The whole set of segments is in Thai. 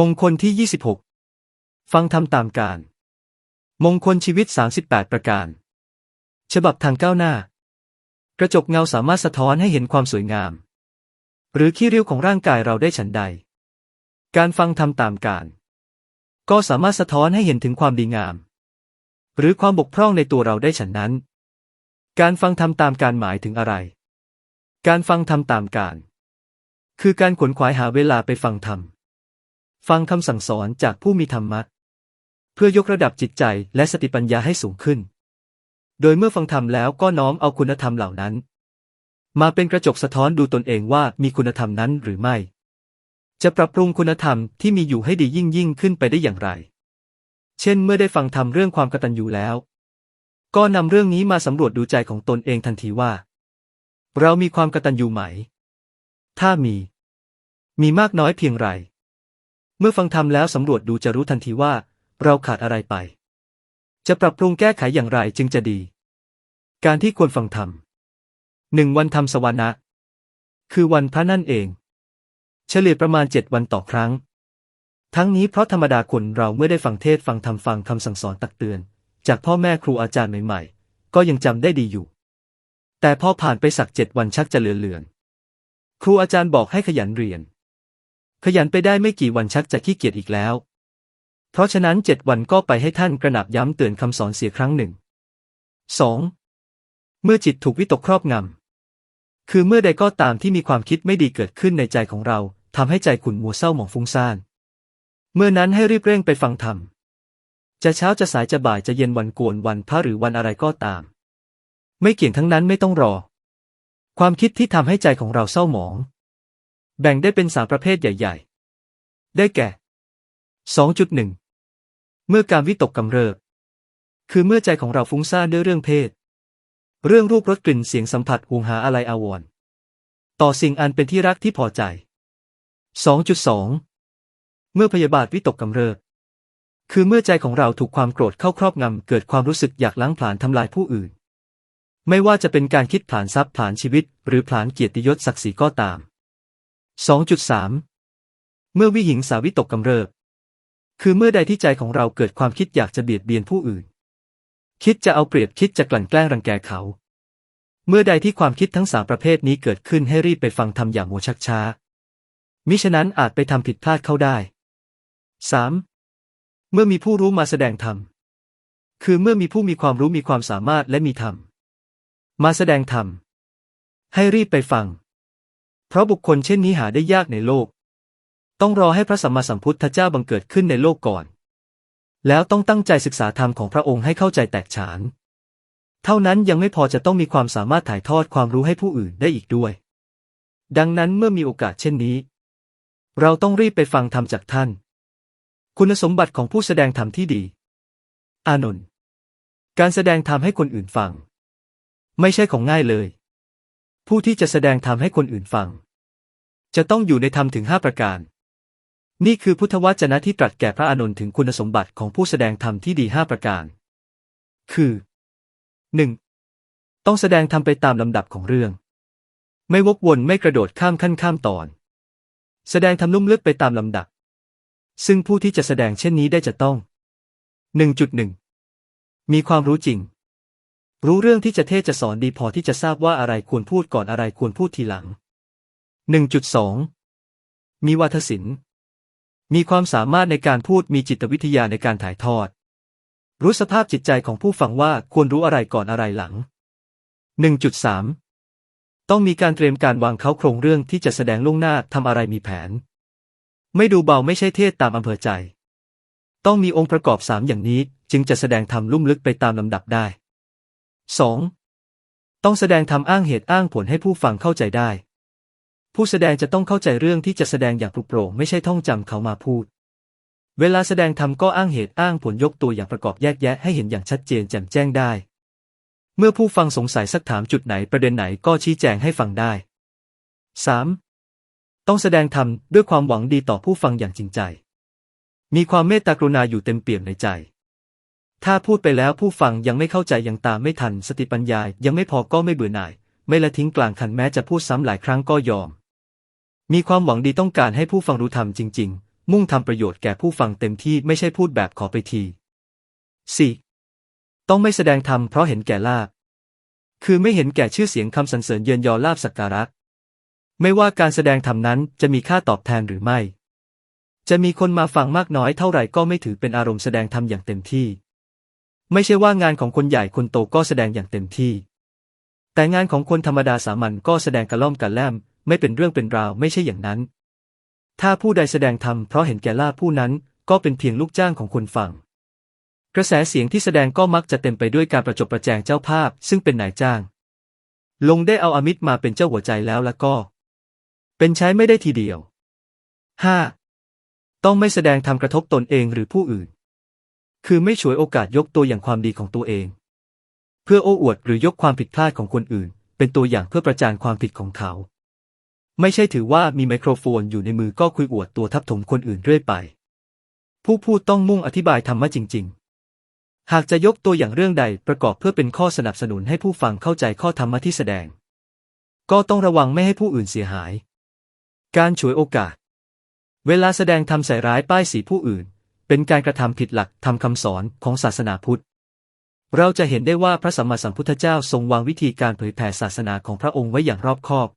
มงคลที่ 26 ฟังทำตามการ มงคลชีวิต 38 ประการ ฉบับทางก้าวหน้า กระจกเงาสามารถสะท้อนให้เห็นความสวยงาม หรือขี้ริ้วของร่างกายเราได้ฉันใด การฟังทำตามการ ก็สามารถสะท้อนให้เห็นถึงความดีงาม หรือความบกพร่องในตัวเราได้ฉันนั้น การฟังทำตามการหมายถึงอะไร การฟังทำตามการ คือการขวนขวายหาเวลาไปฟังธรรม ฟังคำสั่งสอนจากผู้มีธรรมะ เพื่อยกระดับจิตใจและสติปัญญาให้สูงขึ้น โดยเมื่อฟังธรรมแล้วก็น้อมเอาคุณธรรมเหล่านั้น มาเป็นกระจกสะท้อนดูตนเองว่ามีคุณธรรมนั้นหรือไม่ จะปรับปรุงคุณธรรมที่มีอยู่ให้ดียิ่งยิ่งขึ้นไปได้อย่างไร เช่นเมื่อได้ฟังธรรมเรื่องความกตัญญูแล้ว ก็นำเรื่องนี้มาสำรวจดูใจของตนเองทันทีว่า เรามีความกตัญญูไหม ถ้ามี มีมากน้อยเพียงไร เมื่อฟังธรรมแล้วสำรวจดูจะรู้ทันทีว่า เราขาดอะไรไป จะปรับปรุงแก้ไขอย่างไรจึงจะดี การที่ควรฟังธรรมหนึ่งวันทำสวรรณะคือวันพระนั่นเอง เฉลี่ยประมาณเจ็ดวันต่อครั้ง ทั้งนี้เพราะธรรมดาคนเราเมื่อได้ฟังเทศฟังธรรมฟังคำสั่งสอนตักเตือน จากพ่อแม่ครูอาจารย์ใหม่ๆ ก็ยังจำได้ดีอยู่ แต่พอผ่านไปสักเจ็ดวันชักจะเลือนเลือน ครูอาจารย์บอกให้ขยันเรียน ขยันไปได้ไม่กี่วันชักจะขี้เกียจอีกแล้ว เพราะฉะนั้นเจ็ดวันก็ไปให้ท่านกระหนับย้ำเตือนคำสอนเสียครั้งหนึ่งสองเมื่อจิตถูกวิตกครอบงำ คือเมื่อใดก็ตามที่มีความคิดไม่ดีเกิดขึ้นในใจของเราทำให้ใจขุ่นมัวเศร้าหมองฟุ้งซ่าน เมื่อนั้นให้รีบเร่งไปฟังธรรม จะเช้าจะสายจะบ่ายจะเย็นวันโกนวันพระหรือวันอะไรก็ตาม ไม่เกี่ยงทั้งนั้นไม่ต้องรอ ความคิดที่ทำให้ใจของเราเศร้าหมอง แบ่งได้เป็นสามประเภทใหญ่ ๆ ได้แก่ 2.1 เมื่อการวิตกกำเริบ คือเมื่อใจของเราฟุ้งซ่านด้วยเรื่องเพศ เรื่องรูปรสกลิ่นเสียงสัมผัสห่วงหาอะไรอาวรณ์ต่อสิ่งอันเป็นที่รักที่พอใจ 2.2 เมื่อพยาบาทวิตกกำเริบ คือเมื่อใจของเราถูกความโกรธเข้าครอบงำ เกิดความรู้สึกอยากล้างผลาญทำลายผู้อื่น ไม่ว่าจะเป็นการคิดผลาญทรัพย์ผลาญชีวิต หรือผลาญเกียรติยศศักดิ์ศรีก็ตาม 2.3 เมื่อวิหิงสาวิตกกำเริบ คือเมื่อใดที่ใจของเราเกิดความคิดอยากจะเบียดเบียนผู้อื่น คิดจะเอาเปรียบคิดจะกลั่นแกล้งรังแกเขา เมื่อใดที่ความคิดทั้งสามประเภทนี้เกิดขึ้นให้รีบไปฟังทำอย่างโมชักช้า มิฉะนั้นอาจไปทำผิดพลาดเข้าได้ 3. เมื่อมีผู้รู้มาแสดงธรรม คือเมื่อมีผู้มีความรู้มีความสามารถและมีธรรม มาแสดงธรรม ให้รีบไปฟัง เพราะบุคคลเช่นนี้หาได้ยากในโลก ต้องรอให้พระสัมมาสัมพุทธเจ้าบังเกิดขึ้นในโลกก่อน แล้วต้องตั้งใจศึกษาธรรมของพระองค์ให้เข้าใจแตกฉาน เท่านั้นยังไม่พอจะต้องมีความสามารถถ่ายทอดความรู้ให้ผู้อื่นได้อีกด้วย ดังนั้นเมื่อมีโอกาสเช่นนี้ เราต้องรีบไปฟังธรรมจากท่าน คุณสมบัติของผู้แสดงธรรมที่ดี อานนท์การแสดงธรรมให้คนอื่นฟัง ไม่ใช่ของง่ายเลย ผู้ที่จะแสดงธรรมให้คนอื่นฟัง จะต้องอยู่ในธรรมถึงห้าประการ นี่คือพุทธวจนะที่ตรัสแก่พระอานนท์ถึงคุณสมบัติของผู้แสดงธรรมที่ดีห้าประการ คือ 1. ต้องแสดงธรรมไปตามลำดับของเรื่อง ไม่วกวนไม่กระโดดข้ามขั้นข้ามตอน แสดงธรรมลุ่มลึกไปตามลำดับ ซึ่งผู้ที่จะแสดงเช่นนี้ได้จะต้อง 1.1 มีความรู้จริง รู้เรื่องที่จะเทศจะสอนดีพอที่จะทราบว่าอะไรควรพูดก่อนอะไรควรพูดทีหลัง 1.2 มีวาทศิลป์ มีความสามารถในการพูดมีจิตวิทยาในการถ่ายทอด รู้สภาพจิตใจของผู้ฟังว่าควรรู้อะไรก่อนอะไรหลัง 1.3 ต้องมีการเตรียมการวางเขาโครงเรื่องที่จะแสดงล่วงหน้าทำอะไรมีแผน ไม่ดูเบาไม่ใช่เทศตามอำเภอใจ ต้องมีองค์ประกอบสามอย่างนี้จึงจะแสดงธรรมลุ่มลึกไปตามลำดับได้ 2. ต้องแสดงธรรมอ้างเหตุอ้างผลให้ผู้ฟังเข้าใจได้ ผู้แสดงจะต้องเข้าใจเรื่องที่จะแสดงอย่างปลุกโปร่งไม่ใช่ท่องจำเขามาพูด เวลาแสดงธรรมก็อ้างเหตุอ้างผลยกตัวอย่างประกอบแยกแยะให้เห็นอย่างชัดเจนแจ่มแจ้งได้ เมื่อผู้ฟังสงสัยสักถามจุดไหนประเด็นไหนก็ชี้แจงให้ฟังได้ 3. ต้องแสดงธรรมด้วยความหวังดีต่อผู้ฟังอย่างจริงใจ มีความเมตตากรุณาอยู่เต็มเปี่ยมในใจ ถ้าพูดไปแล้วผู้ฟังยังไม่เข้าใจยังตามไม่ทันสติปัญญายังไม่พอก็ไม่เบื่อหน่าย ไม่ละทิ้งกลางคันแม้จะพูดซ้ำหลายครั้งก็ยอม มีความหวังดีต้องการให้ผู้ฟังรู้ธรรมจริง ๆ มุ่งทำประโยชน์แก่ผู้ฟังเต็มที่ไม่ใช่พูดแบบขอไปที 4. ต้องไม่แสดงธรรมเพราะเห็นแก่ลาบคือไม่เห็นแก่ชื่อเสียงคำสรรเสริญเยินยอลาบสักการะไม่ว่าการแสดงธรรมนั้นจะมีค่าตอบแทนหรือไม่ จะมีคนมาฟังมากน้อยเท่าไหร่ก็ไม่ถือเป็นอารมณ์แสดงธรรมอย่างเต็มที่ ไม่ใช่ว่างานของคนใหญ่คนโตก็แสดงอย่างเต็มที่ แต่งานของคนธรรมดาสามัญก็แสดงกระล่อมกระแล่ม ไม่เป็นเรื่องเป็นราวไม่ใช่อย่างนั้น ถ้าผู้ใดแสดงธรรมเพราะเห็นแก่ลาภผู้นั้นก็เป็นเพียงลูกจ้างของคนฟังกระแสเสียงที่แสดงก็มักจะเต็มไปด้วยการประจบประแจงเจ้าภาพ ซึ่งเป็นนายจ้าง ลงได้เอาอมิตรมาเป็นเจ้าหัวใจแล้วแล้วก็ เป็นใช้ไม่ได้ทีเดียว 5. ต้องไม่แสดงธรรมกระทบตนเองหรือผู้อื่น คือไม่ฉวยโอกาสยกตัวอย่างความดีของตัวเอง เพื่อโอ้อวดหรือยกความผิดพลาดของคนอื่น เป็นตัวอย่างเพื่อประจานความผิดของเขา ไม่ใช่ถือว่ามีไมโครโฟนอยู่ในมือก็คุยอวดตัวทับถมคนอื่นเรื่อยไป ผู้พูดต้องมุ่งอธิบายธรรมะจริง ๆ หากจะยกตัวอย่างเรื่องใดประกอบเพื่อเป็นข้อสนับสนุนให้ผู้ฟังเข้าใจข้อธรรมะที่แสดง ก็ต้องระวังไม่ให้ผู้อื่นเสียหาย การฉวยโอกาส เวลาแสดงทำใส่ร้ายป้ายสีผู้อื่น เป็นการกระทำผิดหลักทำคำสอนของศาสนาพุทธ เราจะเห็นได้ว่าพระสัมมาสัมพุทธเจ้าทรงวางวิธีการเผยแผ่ศาสนาของพระองค์ไว้อย่างรอบคอบ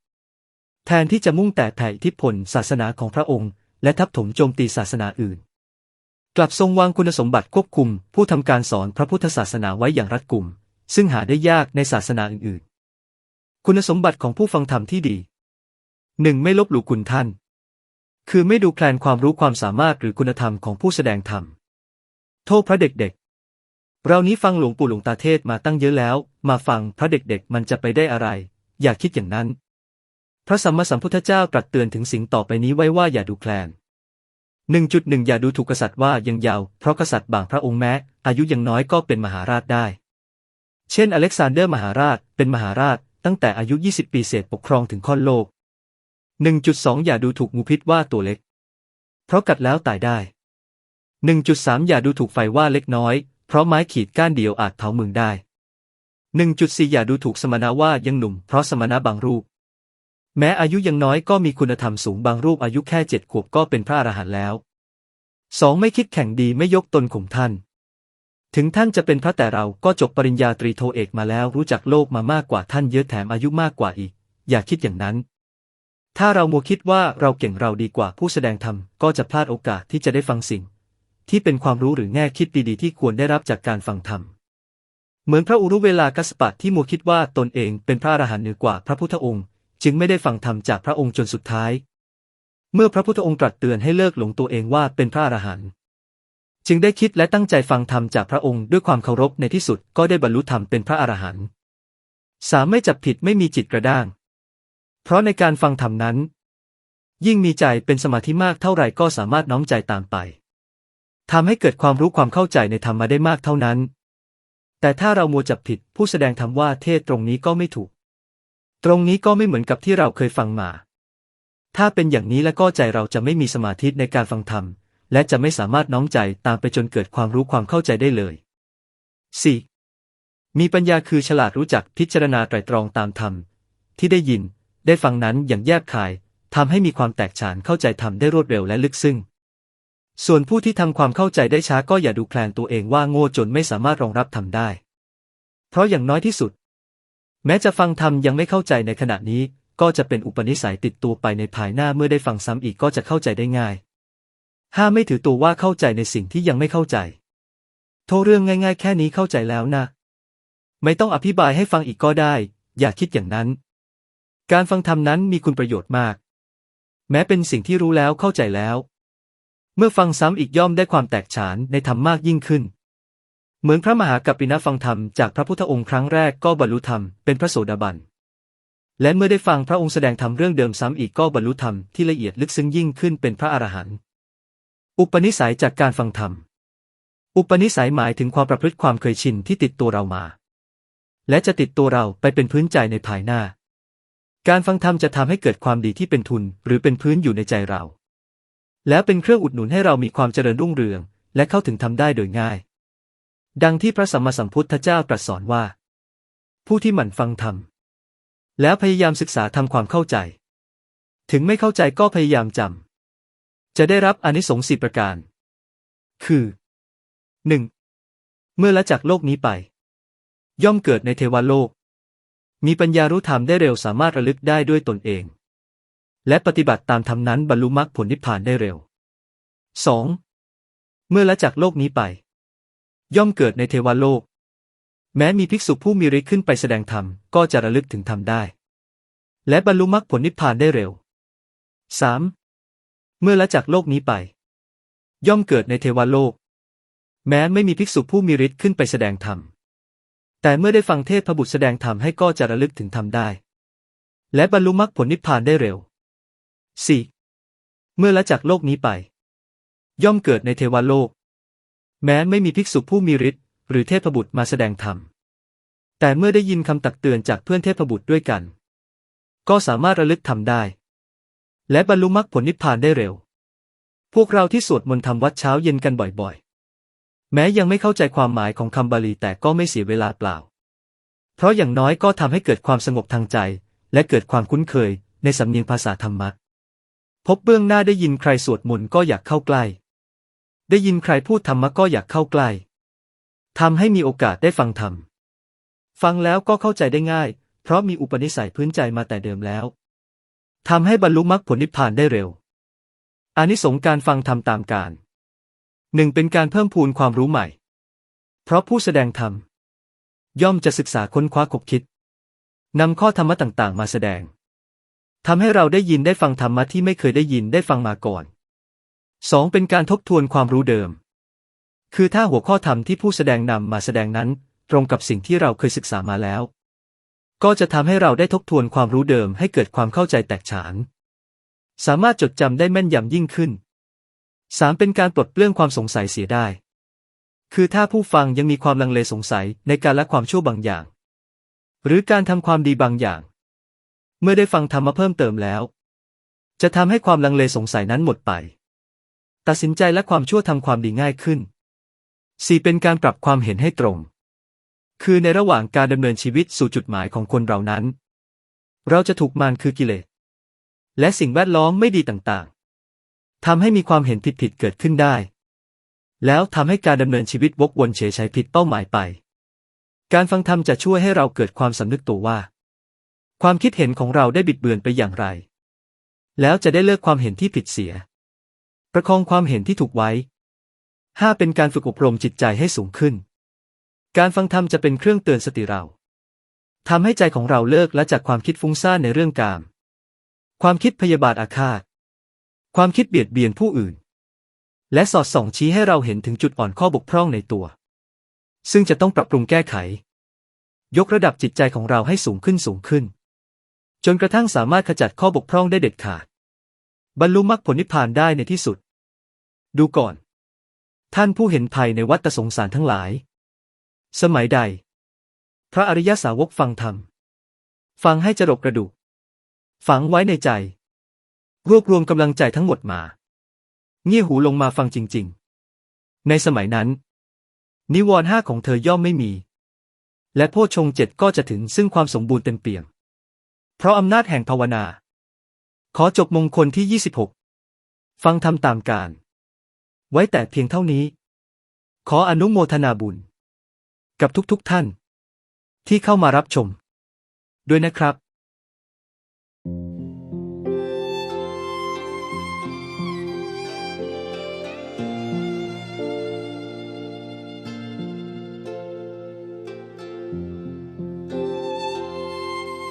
แทนที่จะมุ่งแต่แผ่อิทธิพลศาสนาของพระองค์ และทับถมโจมตีศาสนาอื่น กลับทรงวางคุณสมบัติควบคุม ผู้ทำการสอนพระพุทธศาสนาไว้อย่างรัดกุม ซึ่งหาได้ยากในศาสนาอื่นๆ คุณสมบัติของผู้ฟังธรรมที่ดีหนึ่งไม่ลบหลู่คุณท่าน คือไม่ดูแคลนความรู้ความสามารถหรือคุณธรรมของผู้แสดงธรรม โทษพระเด็กๆ เรานี้ฟังหลวงปู่หลวงตาเทศมาตั้งเยอะแล้ว มาฟังพระเด็กๆ มันจะไปได้อะไร อย่าคิดอย่างนั้น พระสัมมาสัมพุทธเจ้าตรัสเตือนถึงสิ่งต่อไปนี้ไว้ว่าอย่าดูแคลน 1.1 อย่าดูถูกกษัตริย์ว่ายังยาว เพราะกษัตริย์บางพระองค์แม้ อายุยังน้อยก็เป็นมหาราชได้ เช่น อเล็กซานเดอร์มหาราชเป็นมหาราช ตั้งแต่อายุ 20 ปีเศษปกครองถึงค่อนโลก 1.2 อย่าดูถูกงูพิษว่าตัวเล็ก เพราะกัดแล้วตายได้ 1.3 อย่าดูถูกไฟว่าเล็กน้อย เพราะไม้ขีดก้านเดียวอาจเผาเมืองได้ 1.4 อย่าดูถูกสมณะว่ายังหนุ่ม เพราะสมณะบางรูป แม้อายุยังน้อยก็มีคุณธรรมสูงบางรูปอายุแค่เจ็ดขวบก็เป็นพระอรหันต์แล้ว 2. ไม่คิดแข่งดีไม่ยกตนข่มท่าน ถึงท่านจะเป็นพระแต่เราก็จบปริญญาตรีโทเอกมาแล้วรู้จักโลกมามากกว่าท่านเยอะแถมอายุมากกว่าอีก อย่าคิดอย่างนั้น ถ้าเรามัวคิดว่าเราเก่งเราดีกว่าผู้แสดงธรรมก็จะพลาดโอกาสที่จะได้ฟังสิ่ง ที่เป็นความรู้หรือแง่คิดดีๆที่ควรได้รับจากการฟังธรรม เหมือนพระอุรุเวลากัสปะที่มัวคิดว่าตนเองเป็นพระอรหันต์เหนือกว่าพระพุทธองค์ จึงไม่ได้ฟังธรรมจากพระองค์จนสุดท้าย เมื่อพระพุทธองค์ตรัสเตือนให้เลิกหลงตัวเองว่าเป็นพระอรหันต์จึงได้คิดและตั้งใจฟังธรรมจากพระองค์ด้วยความเคารพในที่สุดก็ได้บรรลุธรรมเป็นพระอรหันต์สามไม่จับผิดไม่มีจิตกระด้าง เพราะในการฟังธรรมนั้น ยิ่งมีใจเป็นสมาธิมากเท่าไหร่ก็สามารถน้อมใจตามไปทำให้เกิดความรู้ความเข้าใจในธรรมมาได้มากเท่านั้น แต่ถ้าเรามัวจับผิดผู้แสดงธรรมว่าเทศตรงนี้ก็ไม่ถูก ตรงนี้ก็ไม่เหมือนกับที่เราเคยฟังมา ถ้าเป็นอย่างนี้แล้วก็ใจเราจะไม่มีสมาธิในการฟังธรรม และจะไม่สามารถน้อมใจตามไปจนเกิดความรู้ความเข้าใจได้เลย 4. มีปัญญาคือฉลาดรู้จักพิจารณาไตรตรองตามธรรม ที่ได้ยิน ได้ฟังนั้นอย่างแยบคายทำให้มีความแตกฉานเข้าใจธรรมได้รวดเร็วและลึกซึ้งส่วนผู้ที่ทำความเข้าใจได้ช้าก็อย่าดูแคลนตัวเองว่าโง่จนไม่สามารถรองรับธรรมได้ เพราะอย่างน้อยที่สุด แม้จะฟังธรรมยังไม่เข้าใจในขณะนี้ ก็จะเป็นอุปนิสัยติดตัวไปในภายหน้าเมื่อได้ฟังซ้ำอีกก็จะเข้าใจได้ง่ายห้าไม่ถือตัวว่าเข้าใจในสิ่งที่ยังไม่เข้าใจ โทรเรื่องง่ายๆ แค่นี้เข้าใจแล้วนะ ไม่ต้องอธิบายให้ฟังอีกก็ได้ อย่าคิดอย่างนั้น การฟังธรรมนั้นมีคุณประโยชน์มาก แม้เป็นสิ่งที่รู้แล้วเข้าใจแล้ว เมื่อฟังซ้ำอีกย่อมได้ความแตกฉานในธรรมมากยิ่งขึ้น เหมือนพระมหากัปปินะฟังธรรมจากพระพุทธองค์ครั้งแรกก็บรรลุธรรมเป็นพระโสดาบัน และเมื่อได้ฟังพระองค์แสดงธรรมเรื่องเดิมซ้ำอีกก็บรรลุธรรมที่ละเอียดลึกซึ้งยิ่งขึ้นเป็นพระอรหันต์ อุปนิสัยจากการฟังธรรม อุปนิสัยหมายถึงความประพฤติความเคยชินที่ติดตัวเรามา และจะติดตัวเราไปเป็นพื้นใจในภายหน้า การฟังธรรมจะทำให้เกิดความดีที่เป็นทุนหรือเป็นพื้นอยู่ในใจเรา แล้วเป็นเครื่องอุดหนุนให้เรามีความเจริญรุ่งเรือง และเข้าถึงธรรมได้โดยง่าย ดังที่พระสัมมาสัมพุทธเจ้าตรัสสอนว่า ผู้ที่หมั่นฟังธรรมแล้วพยายามศึกษาทำความเข้าใจ ถึงไม่เข้าใจก็พยายามจจะได้รับอนิสงส์สี่ประการ คือหนึ่งเมื่อละจากโลกนี้ไป ย่อมเกิดในเทวโลก มีปัญญารู้ธรรมได้เร็วสามารถระลึกได้ด้วยตนเอง และปฏิบัติตามธรรมนั้นบรรลุมรรคผลนิพพานได้เร็ว 2. เมื่อละจากโลกนี้ไป ย่อมเกิดในเทวโลก แม้มีภิกษุผู้มีฤทธิ์ขึ้นไปแสดงธรรม ก็จะระลึกถึงธรรมได้ และบรรลุมรรคผลนิพพานได้เร็ว 3. เมื่อละจากโลกนี้ไป ย่อมเกิดในเทวโลก แม้ไม่มีภิกษุผู้มีฤทธิ์ขึ้นไปแสดงธรรม แต่เมื่อได้ฟังเทศพระบุตรแสดงธรรมให้ก็จะระลึกถึงธรรมได้ และบรรลุมรรคผลนิพพานได้เร็ว 4. เมื่อละจากโลกนี้ไป ย่อมเกิดในเทวโลก แม้ไม่มีภิกษุผู้มีฤทธิ์หรือเทพบุตรมาแสดงธรรม แต่เมื่อได้ยินคำตักเตือนจากเพื่อนเทพบุตรด้วยกัน ก็สามารถระลึกทำได้ และบรรลุมรรคผลนิพพานได้เร็ว พวกเราที่สวดมนต์ทำวัดเช้าเย็นกันบ่อยๆ แม้ยังไม่เข้าใจความหมายของคำบาลีแต่ก็ไม่เสียเวลาเปล่า เพราะอย่างน้อยก็ทำให้เกิดความสงบทางใจ และเกิดความคุ้นเคยในสำเนียงภาษาธรรมะ พบเบื้องหน้าได้ยินใครสวดมนต์ก็อยากเข้าใกล้ ได้ยินใครพูดธรรมะก็อยากเข้าใกล้ทำให้มีโอกาสได้ฟังธรรม ฟังแล้วก็เข้าใจได้ง่าย เพราะมีอุปนิสัยพื้นใจมาแต่เดิมแล้วทำให้บรรลุมรรคผลนิพพานได้เร็ว อานิสงส์การฟังธรรมตามการ หนึ่งเป็นการเพิ่มพูนความรู้ใหม่ เพราะผู้แสดงธรรม ย่อมจะศึกษาค้นคว้าคบคิดนำข้อธรรมะต่างๆ มาแสดงทำให้เราได้ยินได้ฟังธรรมะที่ไม่เคยได้ยินได้ฟังมาก่อน 2. เป็นการทบทวนความรู้เดิม คือถ้าหัวข้อธรรมที่ผู้แสดงนำมาแสดงนั้น ตรงกับสิ่งที่เราเคยศึกษามาแล้ว ก็จะทำให้เราได้ทบทวนความรู้เดิมให้เกิดความเข้าใจแตกฉาน สามารถจดจำได้แม่นยำยิ่งขึ้น 3. เป็นการปลดเปลื้องความสงสัยเสียได้ คือถ้าผู้ฟังยังมีความลังเลสงสัยในการละความชั่วบางอย่าง หรือการทำความดีบางอย่าง เมื่อได้ฟังธรรมะเพิ่มเติมแล้ว จะทำให้ความลังเลสงสัยนั้นหมดไป ตัดสินใจและความชั่วทำความดีง่ายขึ้น 4. เป็นการปรับความเห็นให้ตรง คือในระหว่างการดำเนินชีวิตสู่จุดหมายของคนเรานั้น เราจะถูกมารคือกิเลสและสิ่งแวดล้อมไม่ดีต่างๆ ทำให้มีความเห็นผิดๆเกิดขึ้นได้ แล้วทำให้การดำเนินชีวิตวกวนเฉยใช้ผิดเป้าหมายไป การฟังธรรมจะช่วยให้เราเกิดความสำนึกตัวว่า ความคิดเห็นของเราได้บิดเบือนไปอย่างไร แล้วจะได้เลิกความเห็นที่ผิดเสีย ประคองความเห็นที่ถูกไว้ 5. เป็นการฝึกอบรมจิตใจให้สูงขึ้น การฟังธรรมจะเป็นเครื่องเตือนสติเราทำให้ใจของเราเลิกและจากความคิดฟุ้งซ่านในเรื่องกาม ความคิดพยาบาทอาฆาต ความคิดเบียดเบียนผู้อื่น และสอดส่องชี้ให้เราเห็นถึงจุดอ่อนข้อบกพร่องในตัว ซึ่งจะต้องปรับปรุงแก้ไข ยกระดับจิตใจของเราให้สูงขึ้นสูงขึ้น จนกระทั่งสามารถขจัดข้อบกพร่องได้เด็ดขาด บรรลุมรรคผลนิพพานได้ในที่สุด ดูก่อน ท่านผู้เห็นภัยในวัฏสงสารทั้งหลาย สมัยใด พระอริยสาวกฟังธรรม ฟังให้จรกกระดูก ฝังไว้ในใจ รวบรวมกำลังใจทั้งหมดมา เงี่ยหูลงมาฟังจริง ๆ ในสมัยนั้น นิวรณ์ห้าของเธอย่อมไม่มี และโพชงเจ็ดก็จะถึงซึ่งความสมบูรณ์เต็มเปี่ยม เพราะอำนาจแห่งภาวนา ขอจบมงคลที่ 26 ฟังทำตามการ ไว้แต่เพียงเท่านี้ ขออนุโมทนาบุญ กับทุกๆทท่าน ที่เข้ามารับชม ด้วยนะครับ